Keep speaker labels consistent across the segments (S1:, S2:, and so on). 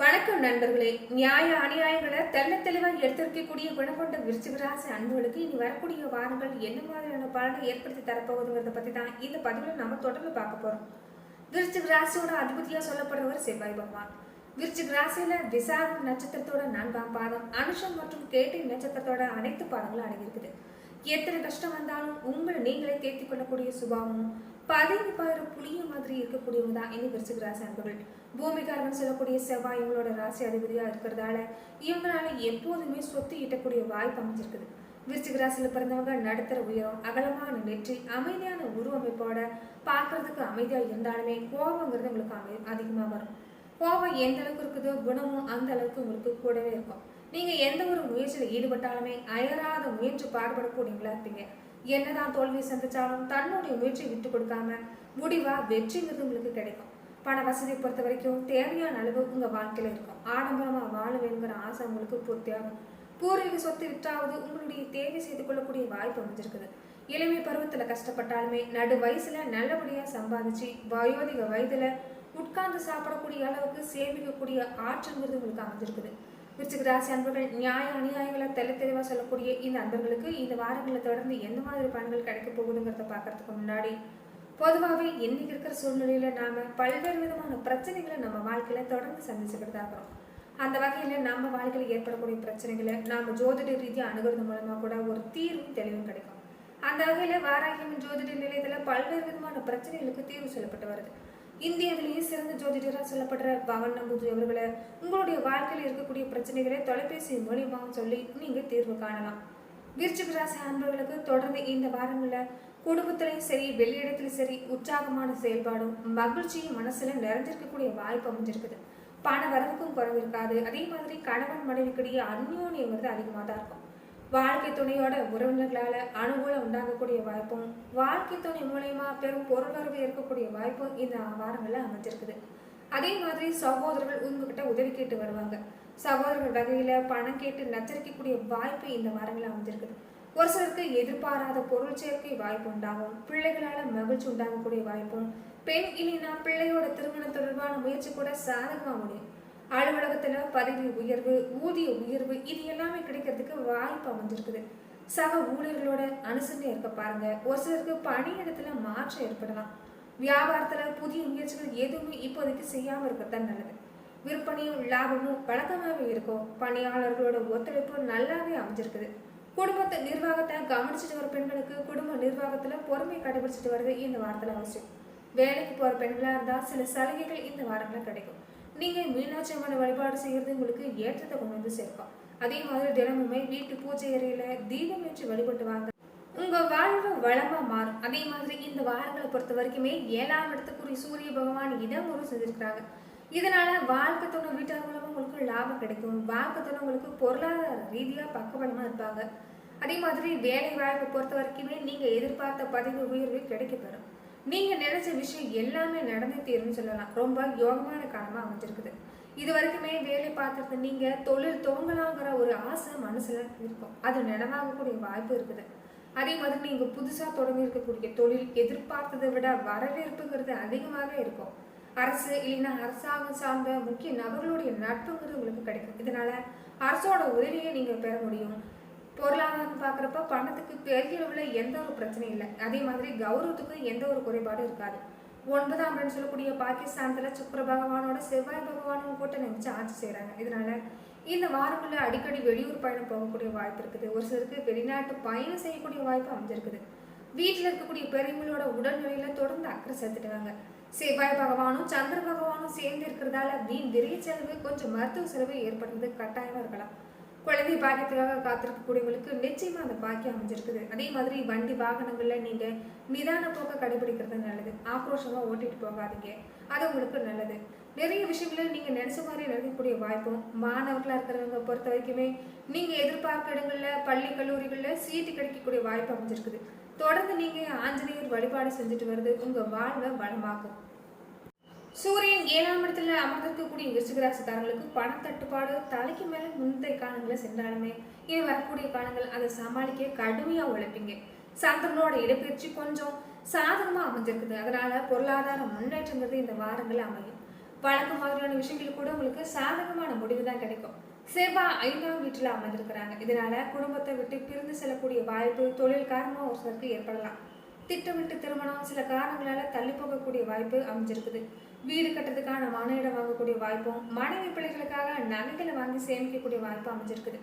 S1: வணக்கம் நண்பர்களே. நியாய அநியாயங்களை தெல்ல தெளிவாக எடுத்திருக்கக்கூடிய குணம் கொண்ட விருச்சிகராசி அன்புகளுக்கு இனி வரக்கூடிய வாரங்கள் என்ன மாதிரியான பலனை ஏற்படுத்தி தரப்போகுதுங்கிறத பற்றி தான் இந்த பதிவில் நம்ம தொடர்ந்து பார்க்க போகிறோம் விருச்சிக ராசியோட அதிபதியாக சொல்லப்படுறவர் செவ்வாய் பகவான். விருச்சிக ராசியில விசாகம் நட்சத்திரத்தோட நான்காம் பாதம் அனுஷம் மற்றும் கேட்டை நட்சத்திரத்தோட அனைத்து பாதங்களும் அடங்கியிருக்குது. எத்தனை கஷ்டம் வந்தாலும் உங்களை நீங்களே தேர்த்தி கொள்ளக்கூடிய சுபாவமும் பதவி பாயிர புளிய மாதிரி இருக்கக்கூடியவங்க தான் இந்த விருச்சிக ராசி அன்பர்கள். பூமிகாரன் சொல்லக்கூடிய செவ்வாய் இவங்களோட ராசி அதிபதியாக இருக்கிறதால இவங்களால எப்போதுமே சொத்து ஈட்டக்கூடிய வாய்ப்பு அமைஞ்சிருக்குது. விருச்சிக ராசியில் பிறந்தவங்க நடுத்தர உயரம் அகலமான நெற்றி அமைதியான உருவமைப்போட பார்க்கறதுக்கு அமைதியாக இருந்தாலுமே கோபங்கிறது உங்களுக்கு அமை அதிகமாக வரும். கோபம் எந்த அளவுக்கு இருக்குதோ குணமும் அந்த அளவுக்கு உங்களுக்கு கூடவே இருக்கும். நீங்கள் எந்த ஒரு முயற்சியில் ஈடுபட்டாலுமே அயராத முயற்சி பாடுபடக்கூடியவங்களா இருப்பீங்க. என்னதான் தோல்வி சந்திச்சாலும் தன்னுடைய முயற்சி விட்டு கொடுக்காம முடிவா வெற்றிங்கிறது உங்களுக்கு கிடைக்கும். பண வசதி பொறுத்த வரைக்கும் தேவையான அளவு உங்க வாழ்க்கையில இருக்கும். ஆடம்பரமா வாழ வேணுங்கிற ஆசை உங்களுக்கு பூர்த்தியாகும் பூர்வீக சொத்து விற்றாவது உங்களுடைய தேவை செய்து கொள்ளக்கூடிய வாய்ப்பு அமைஞ்சிருக்குது. இளமை பருவத்துல கஷ்டப்பட்டாலுமே நடு வயசுல நல்லபடியா சம்பாதிச்சு வயோதிக வயதுல உட்கார்ந்து சாப்பிடக்கூடிய அளவுக்கு சேமிக்கக்கூடிய ஆற்றல்ங்கிறது உங்களுக்கு அமைஞ்சிருக்குது. விருச்சிக ராசி அன்பர்கள் நியாய அநியாயங்களை தெள்ள தெளிவாக சொல்லக்கூடிய இந்த அன்பர்களுக்கு இந்த வாரங்களை தொடர்ந்து எந்த மாதிரி பலன்கள் கிடைக்க போகுதுங்கிறத பார்க்கறதுக்கு முன்னாடி பொதுவாகவே இன்னைக்கு இருக்கிற சூழ்நிலையில நாம பல்வேறு விதமான பிரச்சனைகளை நம்ம வாழ்க்கையில தொடர்ந்து சந்திச்சுக்கிட்டு இருக்கிறோம். அந்த வகையில் நம்ம வாழ்க்கையில் ஏற்படக்கூடிய பிரச்சனைகளை நாம ஜோதிட ரீதியாக அணுகிறது மூலமாக கூட ஒரு தீர்வும் தெளிவும் கிடைக்கும். அந்த வகையில் வாராகியம் ஜோதிட நிலையத்தில் பல்வேறு விதமான பிரச்சனைகளுக்கு தீர்வு சொல்லப்பட்டு வருது. இந்தியாவிலேயே சிறந்த ஜோதிடராக சொல்லப்படுற பவன் நம்பூதி அவர்களை உங்களுடைய வாழ்க்கையில் இருக்கக்கூடிய பிரச்சனைகளை தொலைபேசி மூலியமாக சொல்லி நீங்கள் தீர்வு காணலாம். விருச்சிக ராசி அன்பர்களுக்கு தொடர்ந்து இந்த வாரங்களில் குடும்பத்திலையும் சரி வெளியிடத்திலும் சரி உற்சாகமான செயல்பாடும் மகிழ்ச்சியும் மனசில் நிறைஞ்சிருக்கக்கூடிய வாய்ப்பு அமைஞ்சிருக்குது. பண வரவுக்கும் குறைவு இருக்காது. அதே மாதிரி கணவன் மனைவிக்கிடையே அந்யோன்யங்கிறது அதிகமாக தான் இருக்கும். வாழ்க்கை துணையோட உறவினர்களால் அனுகூலம் உண்டாகக்கூடிய வாய்ப்பும் வாழ்க்கை துணை மூலயமா பெரும் பொருளாதாரம் இருக்கக்கூடிய வாய்ப்பும் இந்த வாரங்களில் அமைஞ்சிருக்குது. அதே மாதிரி சகோதரர்கள் உங்ககிட்ட உதவி கேட்டு வருவாங்க. சகோதரர்கள் வகையில் பணம் கேட்டு நச்சரிக்கக்கூடிய வாய்ப்பு இந்த வாரங்களில் அமைஞ்சிருக்குது. ஒரு சிலருக்கு எதிர்பாராத பொருள் சேர்க்கை வாய்ப்பு உண்டாகும். பிள்ளைகளால் மகிழ்ச்சி உண்டாகக்கூடிய வாய்ப்பும் பெண் இல்லைன்னா பிள்ளையோட திருமணம் தொடர்பான முயற்சி கூட சாதகமாக முடியும். அலுவலகத்தில் பதவி உயர்வு ஊதிய உயர்வு இது எல்லாமே கிடைக்கிறதுக்கு வாய்ப்பு அமைஞ்சிருக்குது. சக ஊழியர்களோட அனுசரணை இருக்க பாருங்க. ஒரு சிலருக்கு பணியிடத்துல மாற்றம் ஏற்படலாம். வியாபாரத்தில் புதிய முயற்சிகள் எதுவுமே இப்போதைக்கு செய்யாமல் இருக்கிறது நல்லது. விற்பனையும் லாபமும் வழக்கமாகவே இருக்கும். பணியாளர்களோட ஒத்துழைப்பு நல்லாவே அமைஞ்சிருக்குது. குடும்பத்தை நிர்வாகத்தை கவனிச்சுட்டு வர பெண்களுக்கு குடும்ப நிர்வாகத்தில் பொறுமை கடைபிடிச்சிட்டு வர்றது இந்த வாரத்தில் அவசியம். வேலைக்கு போகிற பெண்களாக இருந்தால் சில சலுகைகள் இந்த வாரங்களில் கிடைக்கும். நீங்கள் மீனாட்சி அம்மனை வழிபாடு செய்கிறது உங்களுக்கு ஏற்றத்தை கொண்டு வந்து சேர்க்கும். அதே மாதிரி தினமுமே வீட்டு பூஜை அறையில் தீபம் ஏற்றி வழிபட்டு வாங்க. உங்கள் வாழ்வு வளமாக மாறும். அதே மாதிரி இந்த வாரங்களை பொறுத்த வரைக்குமே ஏழாம் இடத்துக்குரிய சூரிய பகவான் இடம் ஒரு செஞ்சிருக்கிறாங்க இதனால வாழ்க்கை துணை வீட்டார் மூலமாக உங்களுக்கு லாபம் கிடைக்கும். வாழ்க்கை துணை உங்களுக்கு பொருளாதார ரீதியாக பக்கபலமாக இருப்பாங்க. அதே மாதிரி வேலை வாய்ப்பை பொறுத்த வரைக்குமே நீங்கள் எதிர்பார்த்த பதவி உயர்வு கிடைக்கப்பெறும். நீங்கள் நீங்க நினைச்ச விஷயம் எல்லாமே நடந்தே தீரும்னு சொல்லலாம். ரொம்ப யோகமான காலமா அமைஞ்சிருக்குது. இது வரைக்குமே வேலை பார்க்கறது நீங்க தொழில் துவங்கலாங்கிற ஒரு ஆசை மனசுல இருக்கும். அது நினைவாகக்கூடிய வாய்ப்பு இருக்குது. அதே மாதிரி நீங்க புதுசா தொடங்கி இருக்கக்கூடிய தொழில் எதிர்பார்த்ததை விட வரவேற்புங்கிறது அதிகமாக இருக்கும். அரசு இல்லைன்னா அரசாங்கம் சார்ந்த முக்கிய நபர்களுடைய நட்புங்கிறது உங்களுக்கு கிடைக்கும். இதனால அரசோட உதவியை நீங்க பெற முடியும். பொருளாதாரம் பார்க்குறப்ப பணத்துக்கு பெரிய அளவில் எந்த ஒரு பிரச்சனையும் இல்லை. அதே மாதிரி கௌரவத்துக்கும் எந்த ஒரு குறைபாடும் இருக்காது. ஒன்பதாம் அப்படின்னு சொல்லக்கூடிய பாகிஸ்தானத்துல சுக்கர பகவானோட செவ்வாய் பகவானும் கூட்ட நினைச்சு ஆட்சி செய்கிறாங்க இதனால இந்த வாரங்களில் அடிக்கடி வெளியூர் பயணம் போகக்கூடிய வாய்ப்பு இருக்குது. ஒரு சிலருக்கு வெளிநாட்டு பயணம் செய்யக்கூடிய வாய்ப்பு அமைஞ்சிருக்குது. வீட்டில் இருக்கக்கூடிய பெரியவங்களோட உடல்நிலையில தொடர்ந்து அக்கறை செலுத்திடுவாங்க. செவ்வாய் பகவானும் சந்திர பகவானும் சேர்ந்து இருக்கிறதால வீண் விரைய செலவு கொஞ்சம் மருத்துவ செலவு ஏற்படுறது கட்டாயமாக இருக்கலாம். குழந்தை பாக்கியத்துக்காக காத்திருக்கக்கூடியவங்களுக்கு நிச்சயமாக அந்த பாக்கியம் அமைஞ்சிருக்குது. அதே மாதிரி வண்டி வாகனங்களில் நீங்கள் நிதான போக்க கடைபிடிக்கிறது நல்லது. ஆக்ரோஷமாக ஓட்டிட்டு போகாதீங்க. அது உங்களுக்கு நல்லது. நிறைய விஷயங்களை நீங்கள் நினச்ச மாதிரி நடக்கக்கூடிய வாய்ப்பும் மாணவர்களாக இருக்கிறவங்க பொறுத்த வரைக்குமே நீங்கள் எதிர்பார்க்க இடங்களில் பள்ளி கல்லூரிகளில் சீட்டு கிடைக்கக்கூடிய வாய்ப்பு அமைஞ்சிருக்குது. தொடர்ந்து நீங்கள் ஆஞ்சநேயர் வழிபாடு செஞ்சுட்டு வருது உங்கள் வாழ்வை வளமாக்கும். சூரியன் ஏழாம் இடத்துல அமர்ந்திருக்கக்கூடிய விருச்சிகராசிக்காரங்களுக்கு பணத்தட்டுப்பாடு தலைக்கு மேல முந்தைய காலங்களை சென்றாலுமே இனி வரக்கூடிய காலங்கள் அதை சமாளிக்க கடுமையா உழைப்பீங்க. சந்திரனோட இடப்பெயர்ச்சி கொஞ்சம் சாதகமா அமைஞ்சிருக்குது. அதனால பொருளாதார முன்னேற்றங்கிறது இந்த வாரங்கள் அமையும். வழக்கம் மாதிரியான விஷயங்கள் கூட உங்களுக்கு சாதகமான முடிவு தான் கிடைக்கும். செவ்வாய் ஐந்தாம் வீட்டில் அமர்ந்திருக்கிறாங்க. இதனால குடும்பத்தை விட்டு பிரிந்து செல்லக்கூடிய வாய்ப்பு தொழில் காரணமாக ஒரு சிலருக்கு ஏற்படலாம். திட்டமிட்டு திருமணம் சில காரணங்களால தள்ளி போகக்கூடிய வாய்ப்பு அமைஞ்சிருக்குது. வீடு கட்டுறதுக்கான மன இடம் வாங்கக்கூடிய வாய்ப்பும் மனைவி பிள்ளைகளுக்காக நகைகளை வாங்கி சேமிக்கக்கூடிய வாய்ப்பு அமைஞ்சிருக்குது.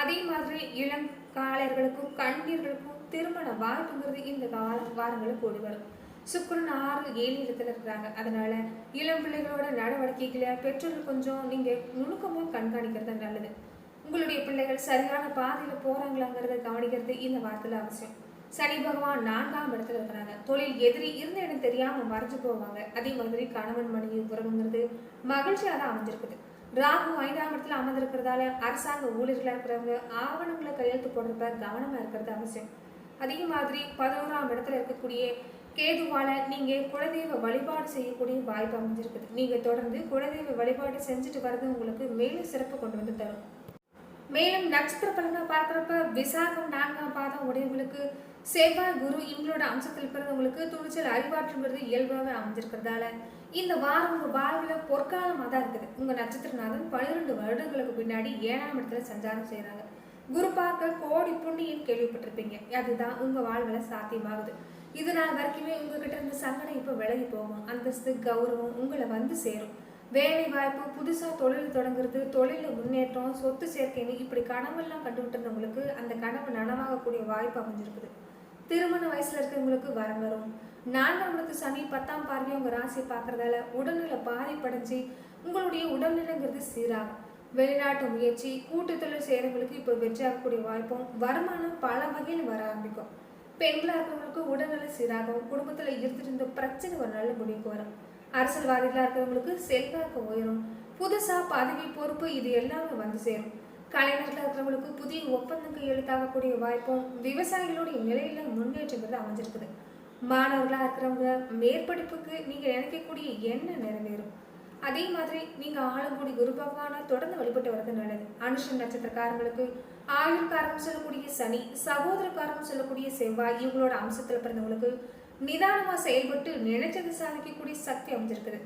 S1: அதே மாதிரி இளம் காளையர்களுக்கும் கண்ணீர்களுக்கும் திருமண வாய்ப்புங்கிறது இந்த கால வாரங்களில் கூடி வரும். சுக்கிரன் ஆறு ஏழு இடத்துல இருக்கிறாங்க. அதனால இளம் பிள்ளைகளோட நடவடிக்கைகளை பெற்றோர்கள் கொஞ்சம் நீங்க நுணுக்கமா கண்காணிக்கிறது நல்லது. உங்களுடைய பிள்ளைகள் சரியான பாதையில போறாங்களாங்கிறத கவனிக்கிறது இந்த வாரத்துல அவசியம். சனி பகவான் நான்காம் இடத்துல இருக்கிறாங்க. தொழில் எதிரி இருந்த இடம் தெரியாம மறைஞ்சு போவாங்க. அதே மாதிரி கணவன் மனைவி உறவுங்கிறது மகிழ்ச்சியாக தான் அமைஞ்சிருக்குது. ராகு ஐந்தாம் இடத்துல அமர்ந்திருக்கிறதால அரசாங்க ஊழியர்களாக இருக்கிறவங்க ஆவணங்களை கையெழுத்து போடுறப்ப கவனமாக இருக்கிறது அவசியம். அதே மாதிரி பதினோராம் இடத்துல இருக்கக்கூடிய கேதுவால நீங்க குலதெய்வ வழிபாடு செய்யக்கூடிய வாய்ப்பு அமைஞ்சிருக்குது. நீங்க தொடர்ந்து குலதெய்வ வழிபாடு செஞ்சுட்டு வர்றது உங்களுக்கு மேலும் சிறப்பு கொண்டு வந்து தரும். மேலும் நட்சத்திர பலனை பார்க்குறப்ப விசாகம் நான்காம் பாதம் உடையவங்களுக்கு செவ்வாய் குரு இவங்களோட அம்சத்தில் பிறந்தவங்களுக்கு துணிச்சல் அறிவாற்றுங்கிறது இயல்பாகவே அமைஞ்சிருக்கிறதால இந்த வாரம் உங்கள் வாழ்வில் பொற்காலமாக தான் இருக்குது. உங்கள் நட்சத்திரநாதன் பன்னிரெண்டு வருடங்களுக்கு பின்னாடி ஏழாம் இடத்துல சஞ்சாரம் செய்கிறாங்க குரு பார்க்க கோடி புண்ணியம் கேள்விப்பட்டிருப்பீங்க. அதுதான் உங்கள் வாழ்வில் சாத்தியமாகுது. இது நாள் வரைக்குமே உங்ககிட்ட இருந்த சங்கடம் இப்போ விலகி போகும். அந்தஸ்து கௌரவம் உங்களை வந்து சேரும். வேலை வாய்ப்பு புதுசாக தொழில் தொடங்குறது தொழிலில் முன்னேற்றம் சொத்து சேர்க்கைன்னு இப்படி கனவெல்லாம் கண்டுகிட்டு இருந்தவங்களுக்கு அந்த கனவு நனவாகக்கூடிய வாய்ப்பு அமைஞ்சிருக்குது. திருமண வயசில் இருக்கிறவங்களுக்கு வரம் வரும். நான்காம் இடத்து சனி பத்தாம் பார்வை உங்கள் ராசியை பார்க்குறதால உடல்நிலை பாதிப்படைஞ்சு உங்களுடைய உடல்நிலைங்கிறது சீராகும். வெளிநாட்டு முயற்சி கூட்டு தொழில் செய்கிறவங்களுக்கு இப்போ வெற்றியாகக்கூடிய வாய்ப்பும் வருமானம் பல வகையில் வர ஆரம்பிக்கும். பெண்களாக இருக்கிறவங்களுக்கு உடல்நிலை சீராகவும் குடும்பத்தில் இருந்துட்டு இருந்த பிரச்சனை ஒரு நல்ல முடிவுக்கு வரும். அரசியல்வாதிகளாக இருக்கிறவங்களுக்கு செல்வாக்கு உயரும். புதுசாக பதவி பொறுப்பு இது எல்லாமே வந்து சேரும். கலைஞர்கள் இருக்கிறவங்களுக்கு புதிய ஒப்பந்தங்கள் எழுத்தாகக்கூடிய வாய்ப்பும் விவசாயிகளுடைய நிலையில முன்னேற்றங்கிறது அமைஞ்சிருக்குது. மாணவர்களாக இருக்கிறவங்க மேற்படிப்புக்கு நீங்கள் நினைக்கக்கூடிய எண்ணம் நிறைவேறும். அதே மாதிரி நீங்கள் ஆலங்குடி குரு பகவானை தொடர்ந்து வழிபட்டு வரது நல்லது. அனுஷன் நட்சத்திரக்காரங்களுக்கு ஆயுள் காரணம் சொல்லக்கூடிய சனி சகோதர காரணம் சொல்லக்கூடிய செவ்வாய் இவங்களோட அம்சத்தில் பிறந்தவங்களுக்கு நிதானமாக செயல்பட்டு நினைச்சது சாதிக்கக்கூடிய சக்தி அமைஞ்சிருக்குது.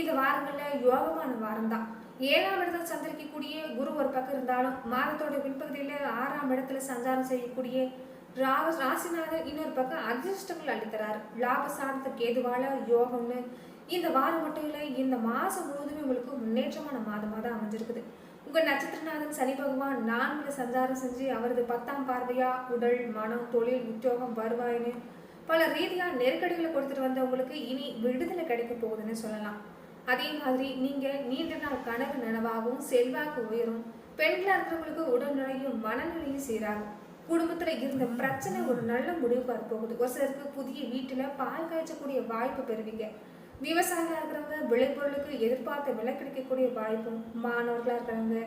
S1: இந்த வாரங்களில் யோகமான வாரம் தான் ஏழாம் இடத்துல சந்திரிக்கக்கூடிய குரு ஒரு பக்கம் இருந்தாலும் மாதத்தோட பின்பகுதியில் ஆறாம் இடத்துல சஞ்சாரம் செய்யக்கூடிய ரா- ராசிநாதர் இன்னொரு பக்கம் அதிர்ஷ்டங்கள் அளித்தரார் லாபசானத்தை கேதுவால யோகம்னு. இந்த வாரம் மட்டும் இல்லை இந்த மாதம் முழுவதுமே உங்களுக்கு முன்னேற்றமான மாதமாக தான் அமைஞ்சிருக்குது. உங்கள் நட்சத்திரநாதன் சனி பகவான் நான்குல சஞ்சாரம் செஞ்சு அவரது பத்தாம் பார்வையா உடல் மனம் தொழில் உத்தியோகம் வருவாயின்னு பல ரீதியாக நெருக்கடிகளை கொடுத்துட்டு வந்தவங்களுக்கு இனி விடுதலை கிடைக்க போகுதுன்னு சொல்லலாம். அதே மாதிரி நீங்கள் நீண்ட நாள் கனவு நனவாகவும் செல்வாக்கு உயரும் பெண்களாக இருக்கிறவங்களுக்கு உடல்நிலையும் மனநிலையும் சீராகும். குடும்பத்தில் இருந்த பிரச்சனை ஒரு நல்ல முடிவுக்கு வரப்போகுது. ஒரு சிலருக்கு புதிய வீட்டில் பால் காய்ச்சக்கூடிய வாய்ப்பு பெறுவீங்க. விவசாயிகளாக இருக்கிறவங்க விளைபொருளுக்கு எதிர்பார்த்த விலை கிடைக்கக்கூடிய வாய்ப்பும் மாணவர்களாக இருக்கிறவங்க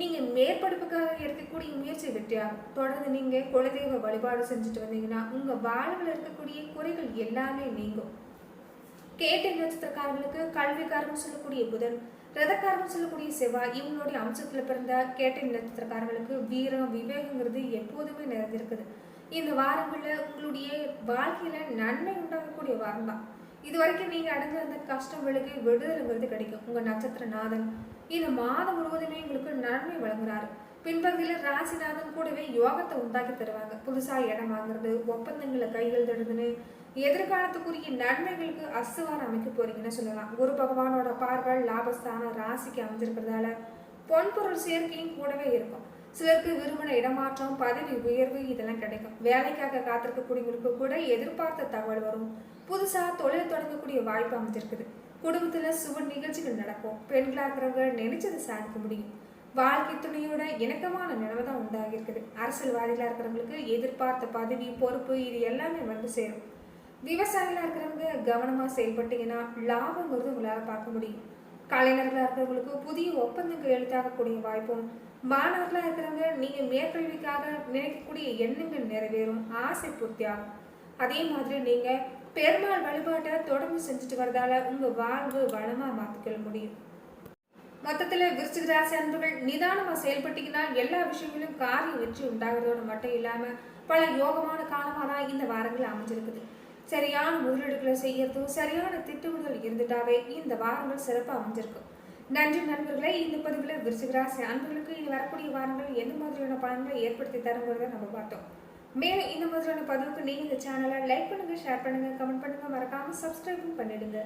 S1: நீங்கள் மேற்படிப்புக்காக எடுக்கக்கூடிய முயற்சி வெற்றியாகும். தொடர்ந்து நீங்கள் குலதெய்வ வழிபாடு செஞ்சுட்டு வந்தீங்கன்னா உங்கள் வாழ்வில் இருக்கக்கூடிய குறைகள் எல்லாமே நீங்கும். கேட்ட நட்சத்திரக்காரர்களுக்கு கல்விக்காரன் சொல்லக்கூடிய புதன் ரதக்காரன் சொல்லக்கூடிய செவ்வாய் இவங்களுடைய அம்சத்தில் பிறந்த கேட்ட நட்சத்திரக்காரர்களுக்கு வீரம் விவேகங்கிறது எப்போதுமே நிறைந்திருக்குது. இந்த வாரங்களில் உங்களுடைய வாழ்க்கையில நன்மை உண்டாகக்கூடிய வாரம் தான் இது வரைக்கும் நீங்கள் அடைஞ்ச அந்த கஷ்டம் விலகி விடுதலைங்கிறது கிடைக்கும். உங்கள் நட்சத்திர நாதன் இந்த மாதம் முழுவதுமே உங்களுக்கு நன்மை வழங்குறாரு. பின்பகுதியில் ராசிநாதன் கூடவே யோகத்தை உண்டாக்கி தருவாங்க. புதுசாக இடம் வாங்குறது ஒப்பந்தங்களை கைகள் தடுதுன்னு எதிர்காலத்துக்குரிய நன்மைகளுக்கு அசுவார் அமைக்க போறீங்கன்னு சொல்லலாம். குரு பகவானோட பார்வை லாபஸ்தானம் ராசிக்கு அமைஞ்சிருக்கிறதால பொன்பொருள் சேர்க்கையும் கூடவே இருக்கும். சிலருக்கு விரும்பின இடமாற்றம் பதவி உயர்வு இதெல்லாம் கிடைக்கும். வேலைக்காக காத்திருக்கக்கூடியவங்களுக்கு கூட எதிர்பார்த்த தகவல் வரும். புதுசாக தொழில் தொடங்கக்கூடிய வாய்ப்பு அமைஞ்சிருக்குது. குடும்பத்தில் சுப நிகழ்ச்சிகள் நடக்கும். பெண்களாக இருக்கிறவங்க நினைச்சதை சாதிக்க முடியும். வாழ்க்கை துணையோட இணக்கமான நிலைமை தான் உண்டாகிருக்குது அரசியல்வாதிகளாக இருக்கிறவங்களுக்கு எதிர்பார்த்த பதவி பொறுப்பு இது எல்லாமே வந்து சேரும். விவசாயிகளாக இருக்கிறவங்க கவனமாக செயல்பட்டீங்கன்னா லாபங்கிறது உங்களால் பார்க்க முடியும். கலைஞர்களாக இருக்கிறவங்களுக்கு புதிய ஒப்பந்தங்கள் எழுத்தாகக்கூடிய வாய்ப்பும் மாணவர்களாக இருக்கிறவங்க நீங்கள் மேற்கல்விக்காக நினைக்கக்கூடிய எண்ணங்கள் நிறைவேறும். ஆசை பூர்த்தியாகும். அதே மாதிரி நீங்கள் பெருமாள் வழிபாட்டை தொடர்ந்து செஞ்சுட்டு வரதால உங்கள் வாழ்வு வளமாக மாற்றிக்கொள்ள முடியும். மொத்தத்தில் விருச்சிக ராசி அன்பர்கள் நிதானமாக செயல்பட்டீங்கன்னா எல்லா விஷயங்களும் காரியம் வெற்றி உண்டாகிறதோடு மட்டும் இல்லாமல் பல யோகமான காலமாக தான் இந்த வாரங்கள் அமைஞ்சிருக்குது. சரியான முதலீடுகளை செய்யறதும் சரியான திட்டமிடுதல் இருந்துட்டாவே இந்த வாரங்கள் சிறப்பாக அமைஞ்சிருக்கும். நன்றி நண்பர்களே இந்த பதிவில் விருச்சிகராசி அன்பர்களுக்கு இனி வரக்கூடிய வாரங்கள் எந்த மாதிரியான பலன்களை ஏற்படுத்தி தருங்கிறத நம்ம பார்த்தோம். மேலும் இந்த மாதிரியான பதிவுக்கு நீங்கள் இந்த சேனலை லைக் பண்ணுங்கள் ஷேர் பண்ணுங்கள் கமெண்ட் பண்ணுங்கள் மறக்காமல் சப்ஸ்கிரைபும் பண்ணிடுங்க.